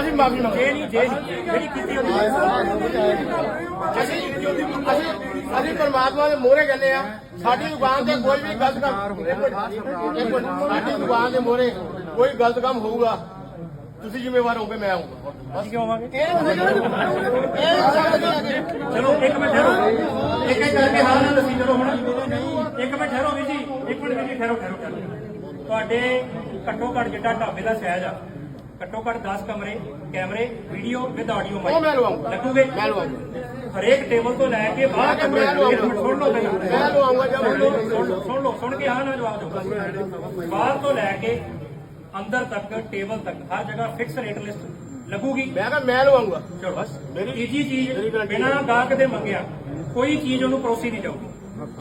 ਅਸੀਂ ਮਾਫੀ ਮੰਗਦੇ ਨਹੀਂ ਜੇ ਜਿਹੜੀ ਕੀਤੀ ਉਹਦੀ ਅਸੀਂ ਅਸੀਂ ਅਸੀਂ ਪਰਮਾਤਮਾ ਦੇ ਮੋਹਰੇ ਕਹਿੰਦੇ ਆ ਸਾਡੀ ਜ਼ੁਬਾਨ ਤੇ ਕੋਈ ਵੀ ਗਲਤ ਕੰਮ ਇੱਕ ਮਿੰਟ, ਇੱਕ ਮਿੰਟ, ਸਾਡੀ ਜ਼ੁਬਾਨ ਦੇ ਮੋਹਰੇ ਕੋਈ ਗਲਤ ਕੰਮ ਹੋਊਗਾ। ਤੁਸੀਂ ਜ਼ਿੰਮੇਵਾਰ ਹੋਗੇ ਮੈਂ ਆਉਂਗਾ ਅਸੀਂ ਕਿਉਂ ਆਵਾਂਗੇ। ਇਹ ਚਲੋ। ਇੱਕ ਮਿੰਟ ਠਹਿਰੋ। ਇੱਕ ਇੱਕ ਕਰਕੇ ਹਾਲ ਨਾਲ ਦੱਸੀ ਚਲੋ ਹੁਣ। ਇੱਕ ਮਿੰਟ ਠਹਿਰੋ ਵੀਰ ਜੀ। ਇੱਕ ਮਿੰਟ ਵੀਰ ਜੀ ਠਹਿਰੋ ਠਹਿਰੋ। ਠਹਿਰੋ ਤੁਹਾਡੇ ਘੱਟੋ ਘੱਟ ਜਿੱਡਾ ਢਾਬੇ ਦਾ ਸਾਈਜ਼ ਆ। ਘੱਟੋ ਘੱਟ 10 ਕਮਰੇ ਕੈਮਰੇ ਵੀਡੀਓ ਵਿਦ ਆਡੀਓ ਉਹ ਮੈਂ ਲਵਾਉਂਗਾ ਲੱਗੂਗੇ? ਮੈਂ ਲਵਾਉਂਗਾ ਹਰੇਕ ਟੇਬਲ ਤੋਂ ਲੈ ਕੇ ਬਾਹਰ ਕਮਰੇ। ਸੁਣ ਲਓ ਪਹਿਲਾਂ ਮੈਂ ਲਵਾਉਂਗਾ ਜਦ ਸੁਣ ਲਓ ਸੁਣ ਲਓ ਸੁਣ ਲਓ। ਸੁਣ ਕੇ ਹਾਂ ਨਾ ਜਵਾਬ ਦਿਓ। ਬਾਹਰ ਤੋਂ ਲੈ ਕੇ ਅੰਦਰ ਤੱਕ ਟੇਬਲ ਤੱਕ ਹਰ ਜਗ੍ਹਾ ਫਿਕਸ ਰੇਟ ਲਿਸਟ ਲੱਗੂਗੀ। ਮੈਂ ਕਿਹਾ ਮੈਂ ਲਵਾਉਂਗਾ ਚਲੋ ਬਸ। ਮੇਰੀ ਤੀਜੀ ਚੀਜ਼ ਬਿਨਾਂ ਗਾਹਕ ਦੇ ਮੰਗਿਆ। ਕੋਈ ਚੀਜ਼ ਉਹਨੂੰ ਪਰੋਸੀ ਨਹੀਂ ਜਾਊਗੀ।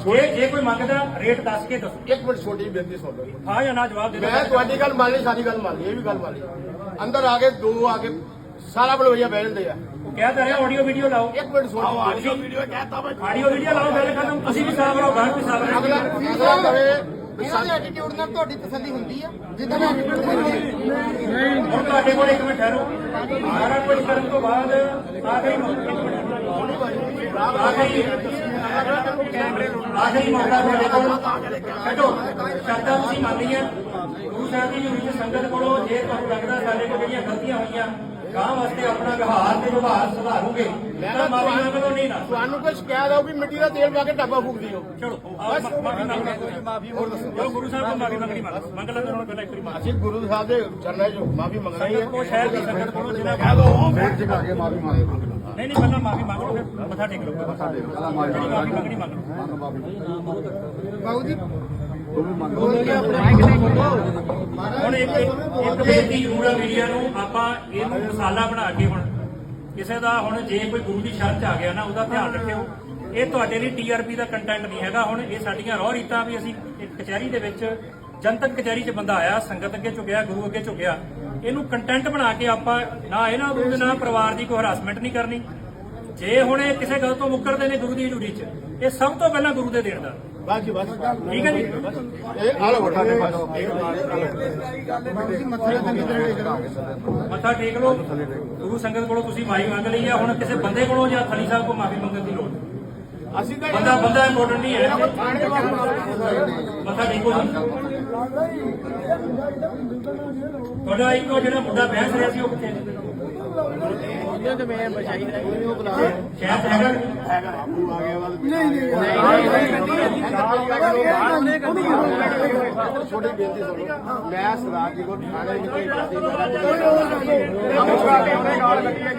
ਜੇ ਜੇ ਕੋਈ ਮੰਗਦਾ ਰੇਟ ਦੱਸ ਕੇ ਦੱਸੋ। ਇੱਕ ਮਿੰਟ ਛੋਟੀ ਬੇਨਤੀ ਸੁਣ ਲਓ। ਹਾਂ ਜਾਂ ਨਾ ਜਵਾਬ ਦੇ ਦਿਓ। ਮੈਂ ਤੁਹਾਡੀ ਗੱਲ ਮੰਨ ਲਈ ਸਾਡੀ ਗੱਲ ਮੰਨ ਲਈ ਇਹ ਵੀ ਗੱਲ ਮੰਨ ਲਈ। ਅੰਦਰ ਆ ਕੇ ਦੋ ਆ ਕੇ ਸਾਰਾ ਬਲਵਈਆ ਬਹਿ ਜਾਂਦੇ ਆ। ਉਹ ਕਹਿ ਤਾਂ ਰਿਹਾ ਆਡੀਓ ਵੀਡੀਓ ਲਾਓ। ਇੱਕ ਮਿੰਟ ਸੁਣ। ਆਡੀਓ ਵੀਡੀਓ ਕਹਤਾ ਮੈਂ ਆਡੀਓ ਵੀਡੀਓ ਲਾਓ ਗੱਲ ਖਤਮ ਤੁਸੀਂ ਵੀ ਸਾਫ਼ ਰਹੋ ਗਾਹਕ ਵੀ ਸਾਫ਼ ਰਹੋ ਅਗਲਾ ਕਹੇ ਵੀ ਇਹਨਾਂ ਦੇ ਐਟੀਟਿਊਡ ਨਾਲ ਤੁਹਾਡੀ ਤਸੱਲੀ ਹੁੰਦੀ ਆ। ਜਿੱਦਾਂ ਐਟੀਟਿਊਡ ਹੁੰਦੀ ਆ ਹੁਣ ਤੁਹਾਡੇ ਕੋਲ ਇੱਕ ਮਿੰਟ ਠਹਿਰੋ। ਸਾਰਾ ਕੁਝ ਕਰਨ ਤੋਂ ਬਾਅਦ ਆਖਰੀ ਮੌਕਾ ਆਖਰੀ ਆਖਰੀ ਮੌਕਾ ਤੁਹਾਡੇ ਕੋਲ ਛੱਡੋ ਸ਼ਰਤਾਂ ਤੁਸੀਂ ਮੰਨ ਲਈਆਂ ਗੁਰੂ ਸਾਹਿਬ ਦੀ ਹਜ਼ੂਰੀ ਸੰਗਤ ਕੋਲੋਂ ਜੇ ਤੁਹਾਨੂੰ ਲੱਗਦਾ ਸਾਡੇ ਕੋਲ ਜਿਹੜੀਆਂ ਗਲਤੀਆਂ ਹੋਈਆਂ ਗਾਂ ਵਾਸਤੇ ਆਪਣਾ ਵਿਵਹਾਰ ਤੇ ਵਿਵਹਾਰ ਸੁਧਾਰੋਗੇ। ਤਾਂ ਮਾਫੀ ਮੰਗੋ ਨਹੀਂ ਨਾ। ਤੁਹਾਨੂੰ ਕੋਈ ਸ਼ਿਕਾਇਤ ਆਊਗੀ ਮਿੱਟੀ ਦਾ ਤੇਲ ਪਾ ਕੇ ਡੱਬਾ ਫੂਕਦੀ ਹੋ। ਚਲੋ ਆਓ ਮਾਫੀ ਮੰਗੋ ਮਾਫੀ ਹੋਰ ਦੱਸੋ। ਜੋ ਗੁਰੂ ਸਾਹਿਬ ਤੋਂ ਮਾਫੀ ਮੰਗਣੀ ਮੰਗ ਲੈਂਦੇ ਹੁਣ ਪਹਿਲਾਂ ਇੱਕ ਵਾਰੀ ਮੰਗ ਅਸੀਂ ਗੁਰੂ ਸਾਹਿਬ ਦੇ ਚਰਨਾਂ 'ਚ ਮਾਫੀ ਮੰਗਣਾ ਹੀ ਹੈ। ਸ਼ਹਿਰ ਦੀ ਸੰਗਤ ਕੋਲੋਂ ਜਿਹੜਾ ਕਹਿ ਦੋ ਫੇਰ ਜਗਾ ਕੇ ਮਾਫੀ ਮੰਗ ਨਹੀਂ ਨਹੀਂ ਪਹਿਲਾਂ ਮਾਫੀ ਮੰਗ ਲਓ ਫਿਰ ਮੱਥਾ ਟੇਕ ਲਓ। ਮੱਥਾ ਟੇਕ ਪਹਿਲਾਂ ਮਾਫੀ ਮੰਗ ਮੰਗਣੀ ਮੰਗ ਲਓ। ਬਾਬੂ ਜੀ ਹੁਣ ਇੱਕ ਇੱਕ ਬੇਨਤੀ ਜ਼ਰੂਰ ਆ ਮੀਡੀਆ ਨੂੰ, ਆਪਾਂ ਇਹਨੂੰ ਮਸਾਲਾ ਬਣਾ ਕੇ ਹੁਣ ਕਿਸੇ ਦਾ ਹੁਣ ਜੇ ਕੋਈ ਗੁਰੂ ਦੀ ਸ਼ਰਨ ਚ ਆ ਗਿਆ ਨਾ, ਉਹਦਾ ਧਿਆਨ ਰੱਖਿਓ। ਇਹ ਤੁਹਾਡੇ ਲਈ ਟੀਆਰਪੀ ਦਾ ਕੰਟੈਂਟ ਨਹੀਂ ਹੈਗਾ। ਹੁਣ ਇਹ ਸਾਡੀਆਂ ਰੋਹ ਰੀਤਾਂ ਵੀ ਅਸੀਂ ਇੱਕ ਕਚਹਿਰੀ ਦੇ ਵਿੱਚ, ਜਨਤਕ ਕਚਹਿਰੀ 'ਚ ਬੰਦਾ ਆਇਆ, ਸੰਗਤ ਅੱਗੇ ਝੁਕਿਆ, ਗੁਰੂ ਅੱਗੇ ਝੁਕਿਆ। ਇਹਨੂੰ ਕੰਟੈਂਟ ਬਣਾ ਕੇ ਆਪਾਂ ਨਾ ਇਹਨਾਂ ਗੁਰੂ ਦੇ ਪਰਿਵਾਰ ਦੀ ਕੋਈ ਹਰਾਸਮੈਂਟ ਨਹੀਂ ਕਰਨੀ। ਜੇ ਹੁਣ ਇਹ ਕਿਸੇ ਗੱਲ ਤੋਂ ਮੁੱਕਰਦੇ ਨੇ ਗੁਰੂ ਦੀ ਹਜ਼ੂਰੀ 'ਚ, ਇਹ ਸਭ ਤੋਂ ਪਹਿਲਾਂ ਗੁਰੂ ਦੇ ਦੇਣ ਦਾ। ਜੀ ਬਸ ਠੀਕ ਹੈ ਜੀ। ਇਹ ਆ ਬਠਾ ਦੇ ਬਸ ਮੱਥਾ ਟੇਕ ਲਓ। ਗੁਰੂ ਸੰਗਤ ਕੋਲੋਂ ਤੁਸੀਂ ਮਾਫੀ ਮੰਗ ਲਈ ਆ। ਹੁਣ ਕਿਸੇ ਬੰਦੇ ਕੋਲੋਂ ਜਾਂ ਥਲੀ ਸਾਹਿਬ ਕੋਲ ਮਾਫੀ ਮੰਗਣ ਦੀ ਲੋੜ। ਅਸੀਂ ਤਾਂ ਬੰਦਾ ਬੰਦਾ ਇੰਪੋਰਟੈਂਟ ਨਹੀਂ ਹੈ। ਮੱਥਾ ਟੇਕੋ ਤੁਹਾਡਾ ਇੱਕੋ ਜਿਹੜਾ ਮੁੰਡਾ ਬਹਿਸ ਰਿਹਾ ਸੀ ਉਹ ਕਿੱਥੇ ਹੈ? ਉਹਦੇ ਤੇ ਮੈਂ ਬਚਾਈ ਸ਼ਾਇਦ ਹੈਗਾ ਛੋਟੀ ਬੇਨਤੀ ਸੁਣੋ। ਮੈਂ ਸਰਦਾਰ ਜੀ ਕੋਲ ਥਾਣੇ ਵਿੱਚ ਗਈ